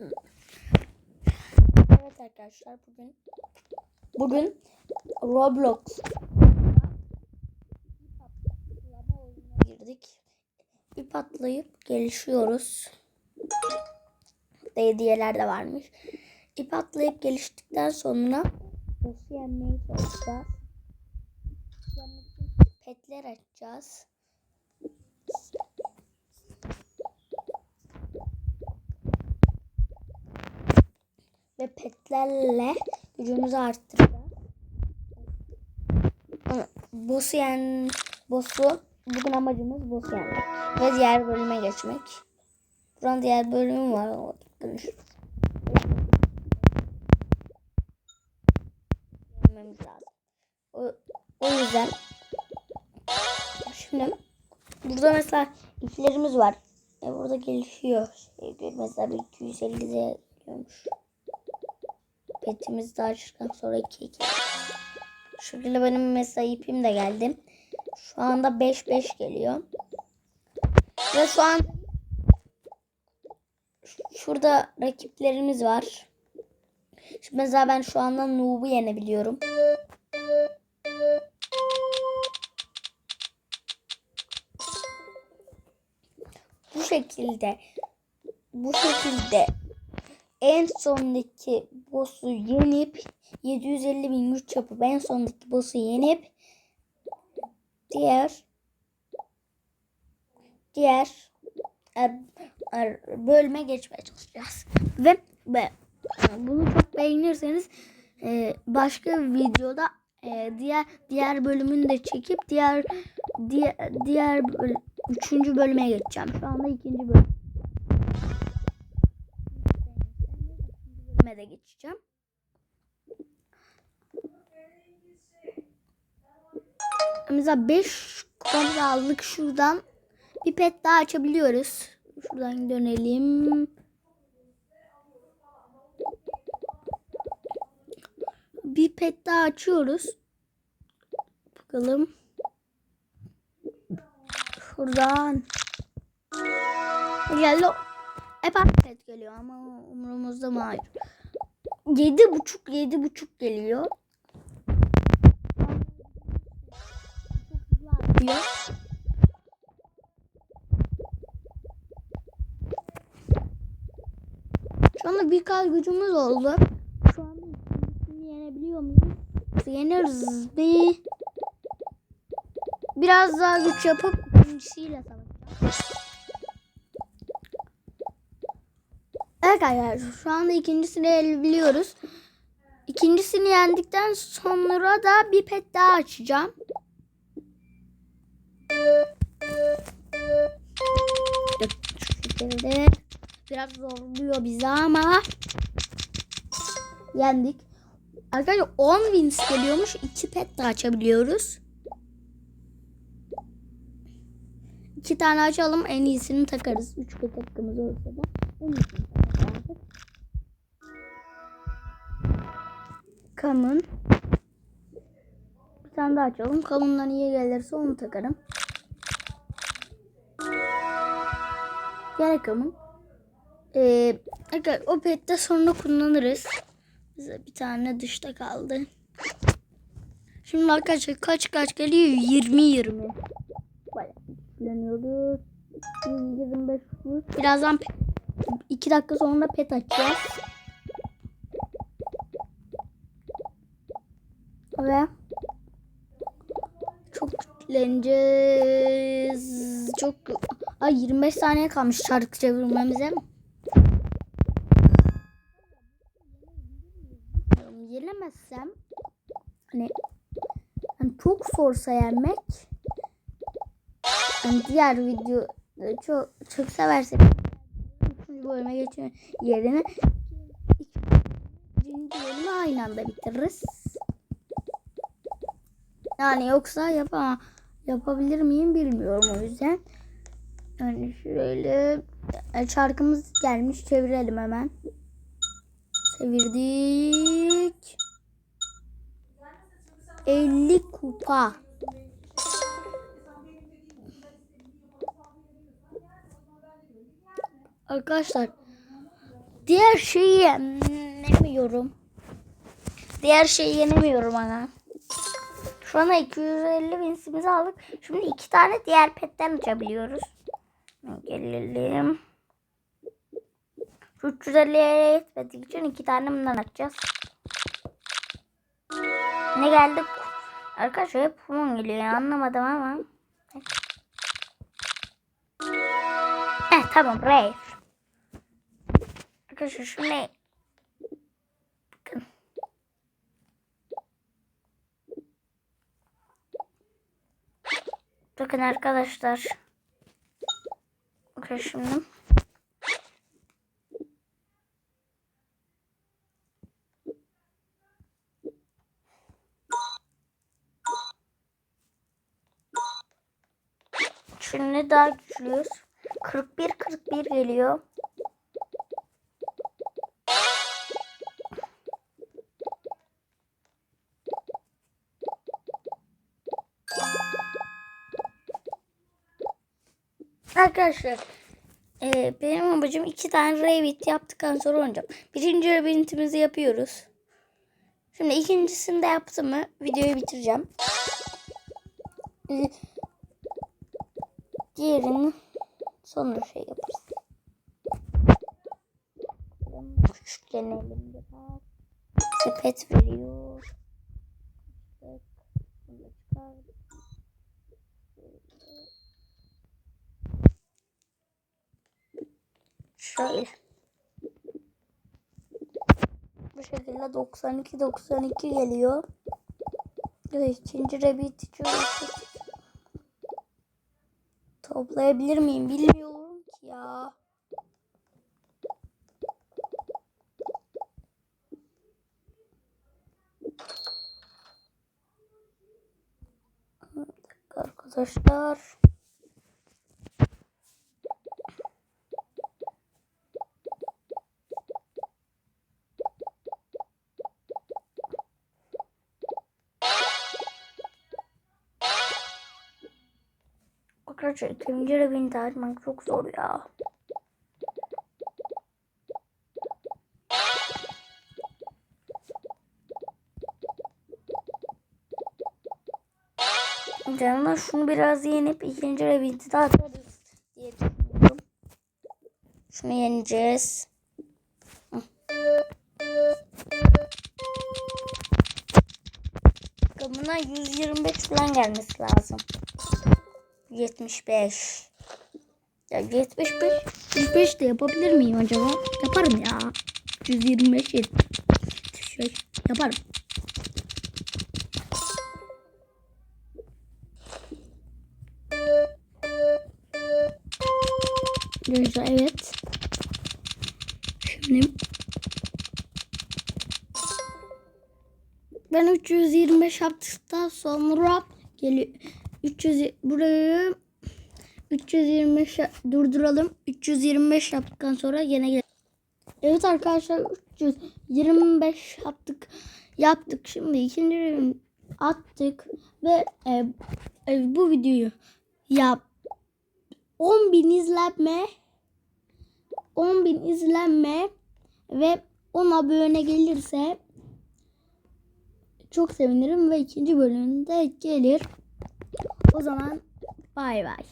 Evet arkadaşlar bugün bugün Roblox girdik. İp atlayıp gelişiyoruz. Hediyeler de varmış. İp atlayıp geliştikten sonra boss'u yenmeye çalışacağız. Petler açacağız. Ve petlerle gücümüzü arttıracağız. Boss'u yen, boss'u bugün amacımız boss'u yenmek ve diğer bölüme geçmek. Buranın diğer bölümü var. Konuşuruz. Yenmemiz lazım. O, o yüzden şimdi burada mesela iplerimiz var. E burada gelişiyor. Şey, mesela bir 250'de geliyormuş. Petimiz daha çıktıktan sonra 2 2. Şurada benim mesela ipim de geldi. Şu anda 5 5 geliyor. Ve şu an şurada rakiplerimiz var. Şimdi mesela ben şu anda Noob'u yenebiliyorum. Bu şekilde bu şekilde en sondaki boss'u yenip 750 bin güç yapıp en sondaki boss'u yenip diğer diğer er, er, bölüme geçmeye çalışacağız. Ve, ve bunu çok beğenirseniz e, başka videoda e, diğer diğer bölümünü de çekip diğer diğer diğer böl- üçüncü bölüme geçeceğim. Şu anda ikinci bölüm. Geçeceğim. Mesela 5 kupamızı aldık şuradan. Bir pet daha açabiliyoruz. Şuradan dönelim. Bir pet daha açıyoruz. Bakalım. Şuradan. Geldi. Aynı pet geliyor ama umurumuzda mı? Hayır. Yedi buçuk, yedi buçuk geliyor. Şu anda bir kal gücümüz oldu. Şu anda yenebiliyor muyuz? Yeniriz bir. Biraz daha güç yapıp ikincisiyle savaşacağız. Evet arkadaşlar şu anda ikincisini el biliyoruz. İkincisini yendikten sonra da bir pet daha açacağım. Şu şekilde biraz zorluyor bizi ama yendik. Arkadaşlar 10 wins geliyormuş. 2 pet daha açabiliyoruz. İki tane açalım. En iyisini takarız. 3 pet hakkımız olsa da en iyisini takarız. Kamun. Bir tane daha açalım. Kamundan iyi gelirse onu takarım. Gel kamun. Ee, o pette sonra kullanırız. Bize bir tane dışta kaldı. Şimdi arkadaşlar kaç kaç geliyor? 20 20. Bayağı kullanıyoruz. 25 vur. Birazdan 2 dakika sonra pet açacağız. Ve çok güçleneceğiz. Çok Ay 25 saniye kalmış şarkı çevirmemize. Yenemezsem hani, hani çok zorsa yenmek hani diğer video çok çok seversek üçüncü bölüme geçme yerine ikinci bölümü aynı anda bitiririz. Yani yoksa yapamam. Yapabilir miyim bilmiyorum o yüzden. Yani şöyle e, şarkımız gelmiş çevirelim hemen. Çevirdik. 50 kupa. Arkadaşlar diğer şeyi yenemiyorum. Diğer şeyi yenemiyorum ana. Şu anda 250 binsimizi aldık. Şimdi iki tane diğer petten açabiliyoruz. Gelelim. Şu 350'ye yetmediği için iki tane bundan açacağız. Ne geldi? Arkadaşlar hep bunun geliyor. Anlamadım ama. Eh tamam Ray. Arkadaşlar şimdi bakın. Arkadaşlar. Bakın şimdi. Şimdi daha güçlüyüz. 41 41 geliyor. Arkadaşlar e, benim amacım iki tane Revit yaptıktan sonra oynayacağım. Birinci Revit'imizi yapıyoruz. Şimdi ikincisini de yaptım mı videoyu bitireceğim. E, diğerini sonra şey yaparız. Küçüklenelim biraz. Sepet veriyor. Evet, bunu da çıkar. Şöyle. Bu şekilde 92 92 geliyor. Evet, ikinci rabbit içiyoruz. Toplayabilir miyim bilmiyorum ki ya. Arkadaşlar. Arkadaşlar ikinci rebini açmak çok zor ya. Canlar şunu biraz yenip ikinci rebini de atarız diye düşünüyorum. Şunu yeneceğiz. Hı. Buna 125 falan gelmesi lazım. 75. Ya 75 105 de yapabilir miyim acaba? Yaparım ya. 125 75 yaparım. Güzel evet. Şimdi ben 325 yaptıktan sonra geliyor. 300 burayı 325 ya- durduralım. 325 yaptıktan sonra yine gel. Evet arkadaşlar 325 yaptık. Yaptık. Şimdi ikinci bölüm attık ve e, e, bu videoyu yap 10.000 izlenme 10.000 izlenme ve 10 abone gelirse çok sevinirim ve ikinci bölümünde gelir. O zaman bay bay.